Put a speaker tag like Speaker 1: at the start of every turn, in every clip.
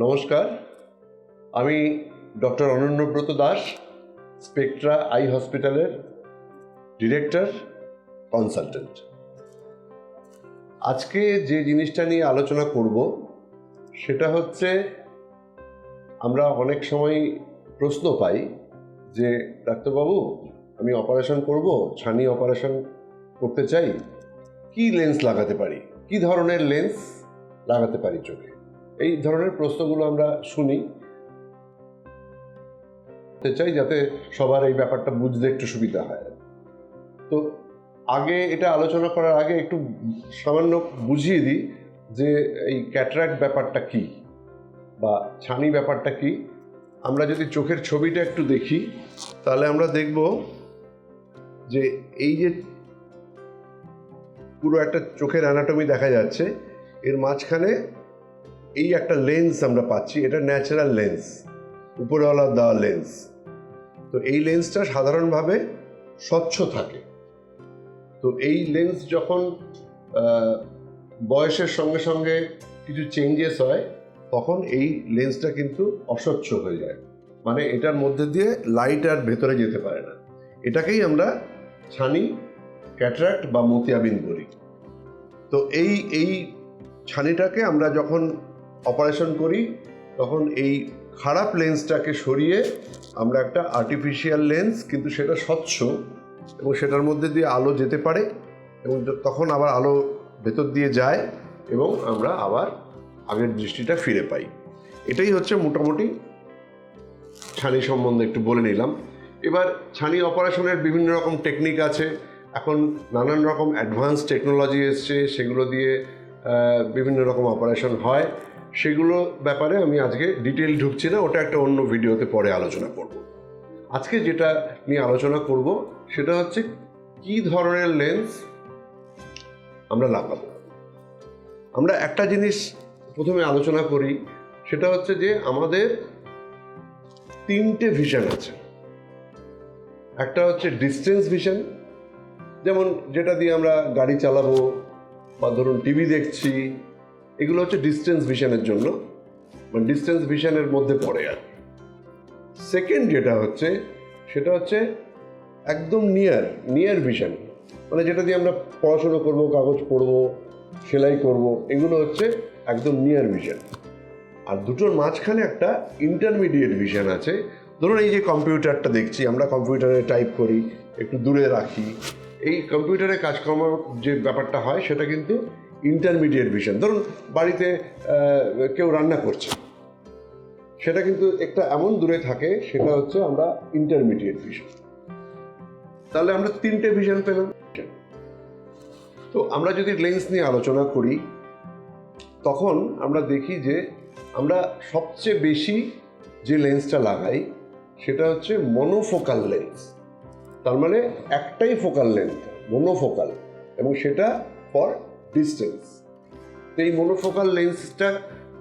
Speaker 1: নমস্কার। আমি doctor Ananyabrata Das, Spectra eye হসপিটালের ডিরেক্টর, কনসালটেন্ট। আজকে যে জিনিসটা নিয়ে আলোচনা করব, সেটা হচ্ছে আমরা অনেক সময় প্রশ্ন পাই যে, ডাক্তারবাবু, আমি অপারেশন করব, ছানি অপারেশন করতে চাই, কি লেন্স লাগাতে পারি? কি ধরনের লেন্স লাগাতে পারি চোখে? এই ধরনের প্রশ্নগুলো আমরা শুনি। চাই যাতে সবার এই ব্যাপারটা বুঝতে একটু সুবিধা হয়। তো আগে এটা আলোচনা করার আগে একটু সামান্য বুঝিয়ে দিই যে এই ক্যাটারাক্ট ব্যাপারটা কি বা ছানি ব্যাপারটা কি। আমরা যদি চোখের ছবিটা একটু দেখি, তাহলে আমরা দেখব যে এই যে পুরো একটা চোখের অ্যানাটমি দেখা যাচ্ছে, এর মাঝখানে এই একটা লেন্স আমরা পাচ্ছি, এটা ন্যাচারাল লেন্স উপরওয়ালা দেওয়া লেন্স তো এই লেন্সটা সাধারণভাবে স্বচ্ছ থাকে। তো এই লেন্স যখন বয়সের সঙ্গে সঙ্গে কিছু চেঞ্জেস হয়, তখন এই লেন্সটা কিন্তু অস্বচ্ছ হয়ে যায়। মানে এটার মধ্যে দিয়ে লাইট আর ভেতরে যেতে পারে না। এটাকেই আমরা ছানি ক্যাটারাক্ট বা মতিয়াবিন বলি। তো এই এই ছানিটাকে আমরা যখন অপারেশন করি, তখন এই খারাপ লেন্সটাকে সরিয়ে আমরা একটা আর্টিফিশিয়াল লেন্স কিন্তু সেটা স্বচ্ছ এবং সেটার মধ্যে দিয়ে আলো যেতে পারে এবং তখন আবার আলো ভেতর দিয়ে যায় এবং আমরা আবার আগের দৃষ্টিটা ফিরে পাই। এটাই হচ্ছে মোটামুটি ছানি সম্বন্ধে একটু বলে নিলাম। এবার ছানি অপারেশনের বিভিন্ন রকম টেকনিক আছে। এখন নানান রকম অ্যাডভান্স টেকনোলজি এসছে, সেগুলো দিয়ে বিভিন্ন রকম অপারেশন হয়। সেগুলো ব্যাপারে আমি আজকে ডিটেল ঢুকছি না, ওটা একটা অন্য ভিডিওতে পরে আলোচনা করব। আজকে যেটা নিয়ে আলোচনা করব, সেটা হচ্ছে কি ধরনের লেন্স আমরা লাগাবো। আমরা একটা জিনিস প্রথমে আলোচনা করি, সেটা হচ্ছে যে আমাদের তিনটে ভিশন আছে। একটা হচ্ছে ডিস্টেন্স ভিশন যেমন যেটা দিয়ে আমরা গাড়ি চালাবো, বা ধরুন টিভি দেখছি এগুলো হচ্ছে ডিস্টেন্স ভিশনের জন্য। মানে ডিস্টেন্স ভিশনের মধ্যে পড়ে আর। সেকেন্ড যেটা হচ্ছে, সেটা হচ্ছে একদম নিয়ার নিয়ার ভিশন মানে যেটা দিয়ে আমরা পড়াশুনো করব, কাগজ পড়ব, সেলাই করব, এগুলো হচ্ছে একদম নিয়ার ভিশন আর দুটোর মাঝখানে একটা ইন্টারমিডিয়েট ভিশন আছে। ধরুন এই যে কম্পিউটারটা দেখছি, আমরা কম্পিউটারে টাইপ করি, একটু দূরে রাখি। এই কম্পিউটারে কাজকর্ম যে ব্যাপারটা হয়, সেটা কিন্তু ইন্টারমিডিয়েট ভিশন ধরুন, বাড়িতে কেউ রান্না করছে। সেটা কিন্তু একটা এমন দূরে থাকে, সেটা হচ্ছে আমরা ইন্টারমিডিয়েট ভিশন তাহলে আমরা তিনটে ভিশন পেলাম। তো আমরা যদি লেন্স নিয়ে আলোচনা করি, তখন আমরা দেখি যে আমরা সবচেয়ে বেশি যে লেন্সটা লাগাই, সেটা হচ্ছে মনোফোকাল লেন্স তার মানে একটাই ফোকাল লেন্থ মনোফোকাল এবং সেটা ফর ডিস্টেন্স এই মনোফোকাল লেন্সটা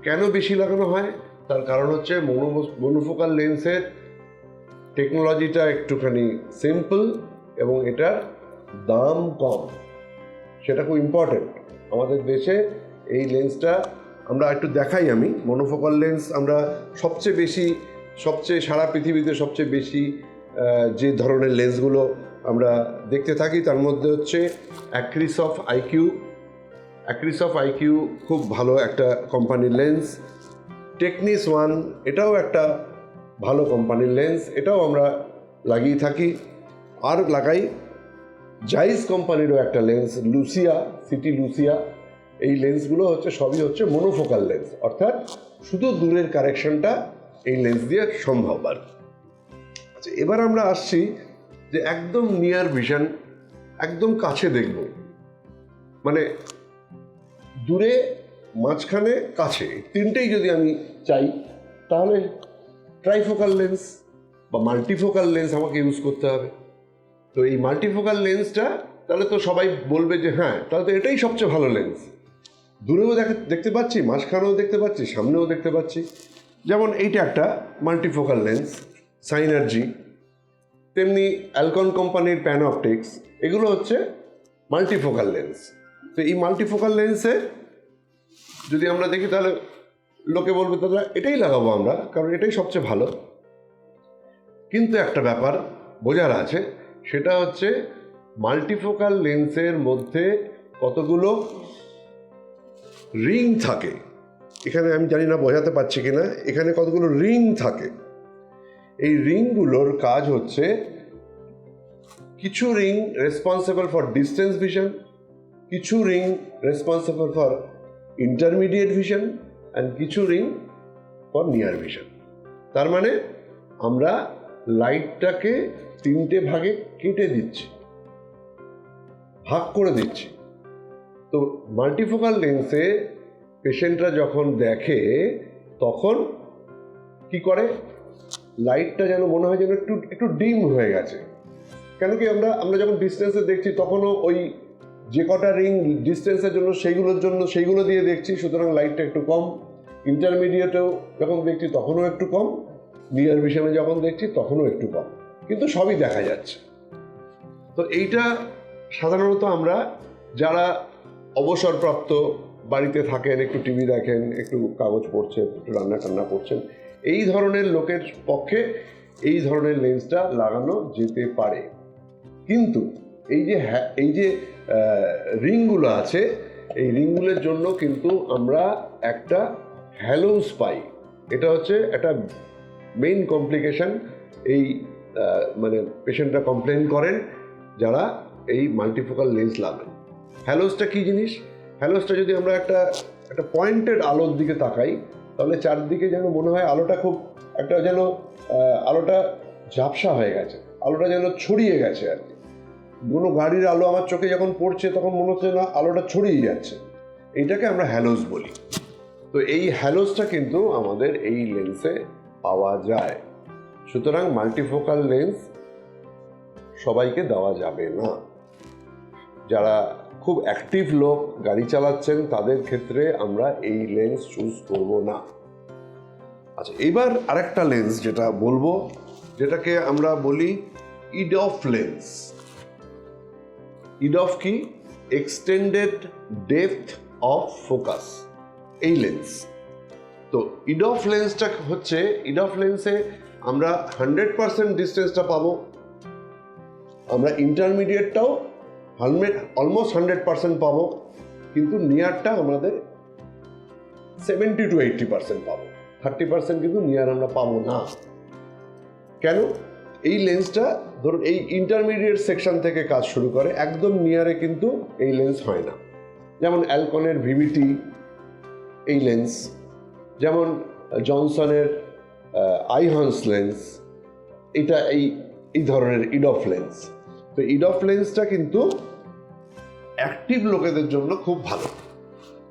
Speaker 1: কেন বেশি লাগানো হয়? তার কারণ হচ্ছে মনো মনোফোকাল লেন্সের টেকনোলজিটা একটুখানি সিম্পল এবং এটার দাম কম। সেটা খুব ইম্পর্টেন্ট আমাদের দেশে এই লেন্সটা আমরা একটু দেখাই আমি। মনোফোকাল লেন্স আমরা সবচেয়ে বেশি, সবচেয়ে সারা পৃথিবীতে সবচেয়ে বেশি যে ধরনের লেন্সগুলো আমরা দেখতে থাকি, তার মধ্যে হচ্ছে AcrySof IQ AcrySof IQ খুব ভালো একটা কোম্পানির লেন্স টেকনিস ওয়ান এটাও একটা ভালো কোম্পানির লেন্স এটাও আমরা লাগিয়ে থাকি। আর লাগাই জাইস কোম্পানিরও একটা লেন্স লুসিয়া সিটি লুসিয়া এই লেন্সগুলো হচ্ছে, সবই হচ্ছে মনোফোকাল লেন্স অর্থাৎ শুধু দূরের কারেকশনটা এই লেন্স দিয়ে সম্ভব আর আচ্ছা এবার আমরা আসছি যে একদম নিয়ার ভিশন একদম কাছে দেখব। মানে দূরে, মাঝখানে, কাছে। তিনটেই যদি আমি চাই, তাহলে ট্রাইফোকাল লেন্স বা মাল্টিফোকাল লেন্স আমাকে ইউজ করতে হবে। তো এই মাল্টিফোকাল লেন্সটা তাহলে তো সবাই বলবে যে হ্যাঁ তাহলে তো এটাই সবচেয়ে ভালো লেন্স দূরেও দেখা, দেখতে পাচ্ছি, মাঝখানেও দেখতে পাচ্ছি, সামনেও দেখতে পাচ্ছি। যেমন এইটা একটা মাল্টিফোকাল লেন্স সাইনার্জি তেমনি অ্যালকন কোম্পানির প্যানঅপটিক্স এগুলো হচ্ছে মাল্টিফোকাল লেন্স তো এই মাল্টিফোকাল লেন্সে যদি আমরা দেখি তাহলে লোকে বলবে, দাদা, এটাই লাগাবো আমরা, কারণ এটাই সবচেয়ে ভালো। কিন্তু একটা ব্যাপার বোঝার আছে, সেটা হচ্ছে মাল্টিফোকাল লেন্সের মধ্যে কতগুলো রিং থাকে। এখানে আমি জানি না বোঝাতে পারছি কিনা, এখানে কতগুলো রিং থাকে। এই রিংগুলোর কাজ হচ্ছে কিছু ring responsible for distance vision কিছু ring responsible for intermediate vision and কিছু রিং ফর নিয়ার ভিশন তার মানে আমরা লাইটটাকে তিনটে ভাগে কেটে দিচ্ছি, ভাগ করে দিচ্ছি। তো মাল্টিফোকাল লেন্সে পেশেন্টরা যখন দেখে, তখন কি করে? লাইটটা যেন মনে হয় যেন একটু একটু ডিম হয়ে গেছে। কেন কি আমরা আমরা যখন ডিস্টেন্সে দেখছি, তখনও ওই যে কটা রিং ডিস্টেন্সের জন্য সেইগুলোর জন্য সেইগুলো দিয়ে দেখছি, সুতরাং লাইটটা একটু কম। ইন্টারমিডিয়েটেও যখন দেখছি তখনও একটু কম। নিয়ার ভিশনে যখন দেখছি তখনও একটু কম। কিন্তু সবই দেখা যাচ্ছে। তো এইটা সাধারণত আমরা যারা অবসরপ্রাপ্ত বাড়িতে থাকেন, একটু টিভি দেখেন, একটু কাগজ পড়ছেন, একটু রান্না টান্না করছেন, এই ধরনের লোকের পক্ষে এই ধরনের লেন্সটা লাগানো যেতে পারে। কিন্তু এই যে এই যে রিংগুলো আছে, এই রিংগুলোর জন্য কিন্তু আমরা একটা হ্যালোস পাই এটা হচ্ছে একটা মেইন কমপ্লিকেশন এই মানে পেশেন্টরা কমপ্লেন করেন, যারা এই মাল্টিফোকাল লেন্স লাগান। হ্যালোসটা কী জিনিস? হ্যালোসটা যদি আমরা একটা একটা পয়েন্টেড আলোর দিকে তাকাই, তাহলে চারদিকে যেন মনে হয় আলোটা খুব একটা যেন আলোটা ঝাপসা হয়ে গেছে, আলোটা যেন ছড়িয়ে গেছে আর কি। কোনো গাড়ির আলো আমার চোখে যখন পড়ছে, তখন মনে হচ্ছে না আলোটা ছড়িয়ে যাচ্ছে। এইটাকে আমরা হ্যালোস বলি। তো এই হ্যালোসটা কিন্তু আমাদের এই লেন্সে পাওয়া যায়। সুতরাং মাল্টিফোকাল লেন্স সবাইকে দেওয়া যাবে না। যারা খুব অ্যাক্টিভ লোক, গাড়ি চালাচ্ছেন, তাদের ক্ষেত্রে আমরা এই লেন্স চুজ করব না। আচ্ছা এবার আরেকটা লেন্স যেটা বলব, যেটাকে আমরা বলি ইডফ লেন্স। ইডফ কি এক্সটেন্ডেড ডেপথ অফ ফোকাস এই লেন্স তো ইডফ লেন্সটা হচ্ছে ইডফ লেন্সে আমরা হান্ড্রেড পার্সেন্ট ডিস্টেন্সটা পাবো। আমরা ইন্টারমিডিয়েটটাও হান্ড্রেড অলমোস্ট হান্ড্রেড পার্সেন্ট পাবো। কিন্তু নিয়ারটা আমাদের সেভেন্টি টু এইটটি পার্সেন্ট পাবো। থার্টি পার্সেন্ট কিন্তু নিয়ার আমরা পাবো না। কেন? এই লেন্সটা ধরুন, এই ইন্টারমিডিয়েট সেকশন থেকে কাজ শুরু করে, একদম নিয়ারে কিন্তু এই লেন্স হয় না। যেমন অ্যালকনের ভিভিটি এই লেন্স যেমন জনসনের আইহন্স লেন্স এটা এই এই ধরনের ইডফ লেন্স তো ইডফ লেন্সটা কিন্তু অ্যাক্টিভ লোকেদের জন্য খুব ভালো।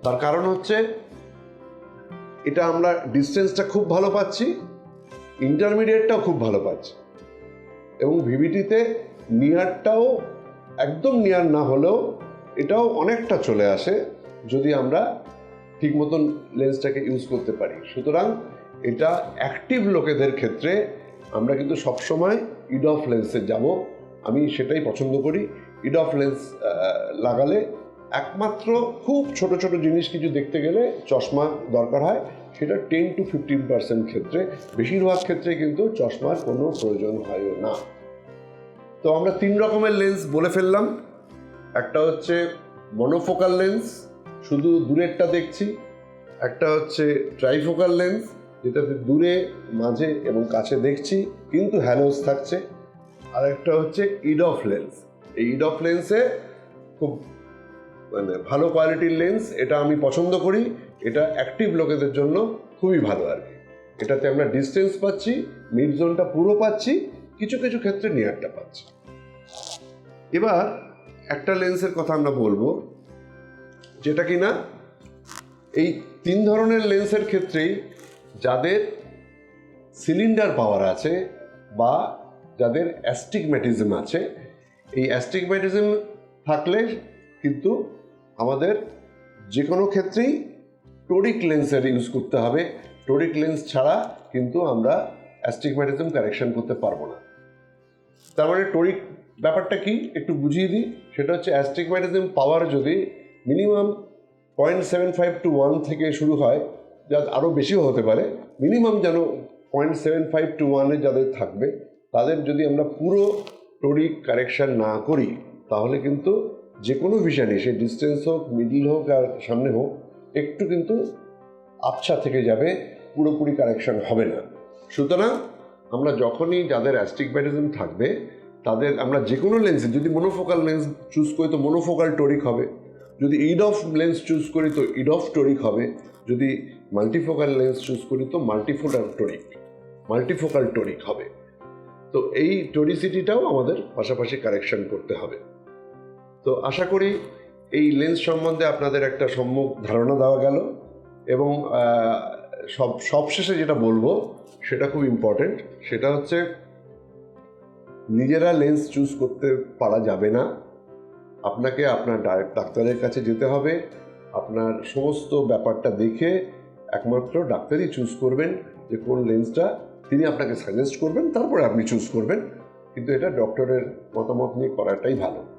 Speaker 1: তার কারণ হচ্ছে, এটা আমরা ডিস্টেন্সটা খুব ভালো পাচ্ছি ইন্টারমিডিয়েটটাও খুব ভালো পাচ্ছি। এবং ভিভিটিতে নিয়ারটাও একদম নিয়ার না হলেও এটাও অনেকটা চলে আসে যদি আমরা ঠিক মতন লেন্সটাকে ইউজ করতে পারি। সুতরাং এটা অ্যাক্টিভ লোকেদের ক্ষেত্রে আমরা কিন্তু সবসময় ইডফ লেন্সে যাব। আমি সেটাই পছন্দ করি। ইডফ লেন্স লাগালে একমাত্র খুব ছোট ছোট জিনিস কিছু দেখতে গেলে চশমা দরকার হয়। সেটা টেন টু ফিফটিন পার্সেন্ট ক্ষেত্রে। বেশিরভাগ ক্ষেত্রে কিন্তু চশমার কোনো প্রয়োজন হয় না। তো আমরা তিন রকমের লেন্স বলে ফেললাম। একটা হচ্ছে মনোফোকাল লেন্স শুধু দূরেরটা দেখছি। একটা হচ্ছে ট্রাইফোকাল লেন্স যেটাতে দূরে, মাঝে এবং কাছে দেখছি, কিন্তু হ্যালোস থাকছে। আর একটা হচ্ছে ইডফ লেন্স এই ইডফ লেন্সে খুব মানে ভালো কোয়ালিটির লেন্স এটা আমি পছন্দ করি। এটা অ্যাক্টিভ লোকেদের জন্য খুবই ভালো আর কি। এটাতে আমরা ডিস্টেন্স পাচ্ছি মিড জোনটা পুরো পাচ্ছি, কিছু কিছু ক্ষেত্রে নিয়ারটা পাচ্ছি। এবার একটা লেন্সের কথা আমরা বলব, যেটা কি না এই তিন ধরনের লেন্সের ক্ষেত্রেই যাদের সিলিন্ডার পাওয়ার আছে বা যাদের অ্যাস্টিগম্যাটিজম আছে, এই অ্যাস্টিগম্যাটিজম থাকলে কিন্তু আমাদের যে কোনো ক্ষেত্রেই টোরিক লেন্সের ইউজ করতে হবে। টোরিক লেন্স ছাড়া কিন্তু আমরা অ্যাস্টিগম্যাটিজম কারেকশন করতে পারব না। তার মানে টোরিক ব্যাপারটা কি? একটু বুঝিয়ে দিই। সেটা হচ্ছে অ্যাস্টিগম্যাটিজম পাওয়ার যদি minimum point seven five to one থেকে শুরু হয়, যা আরও বেশিও হতে পারে, মিনিমাম যেন পয়েন্ট সেভেন ফাইভ টু ওয়ানে যাদের থাকবে, তাদের যদি আমরা পুরো টোরিক কারেকশন না করি, তাহলে কিন্তু যে কোনো ভিশনই সে ডিস্টেন্স হোক, মিডিল হোক, আর সামনে হোক, একটু কিন্তু আবছা থেকে যাবে, পুরোপুরি কারেকশন হবে না। সুতরাং আমরা যখনই যাদের অ্যাস্টিগম্যাটিজম থাকবে তাদের আমরা যে কোনো লেন্সে যদি মনোফোকাল লেন্স চুজ করি, তো মনোফোকাল টোরিক হবে। যদি ইড অফ লেন্স চুজ করি, তো ইড অফ টোরিক হবে। যদি মাল্টিফোকাল লেন্স চুজ করি, তো মাল্টিফোকাল টোরিক মাল্টিফোকাল টোরিক হবে। তো এই টোরিসিটিটাও আমাদের পাশাপাশি কারেকশন করতে হবে। তো আশা করি এই লেন্স সম্বন্ধে আপনাদের একটা সম্যক ধারণা দেওয়া গেল এবং সব, সবশেষে যেটা বলব, সেটা খুব ইম্পর্টেন্ট সেটা হচ্ছে নিজেরা লেন্স চুজ করতে পারা যাবে না। আপনাকে আপনার ডাক্তারের কাছে যেতে হবে। আপনার সমস্ত ব্যাপারটা দেখে একমাত্র ডাক্তারই চুজ করবেন যে কোন লেন্সটা তিনি আপনাকে সাজেস্ট করবেন, তারপরে আপনি চুজ করবেন। কিন্তু এটা ডক্টরের মতামত নিয়ে করাটাই ভালো।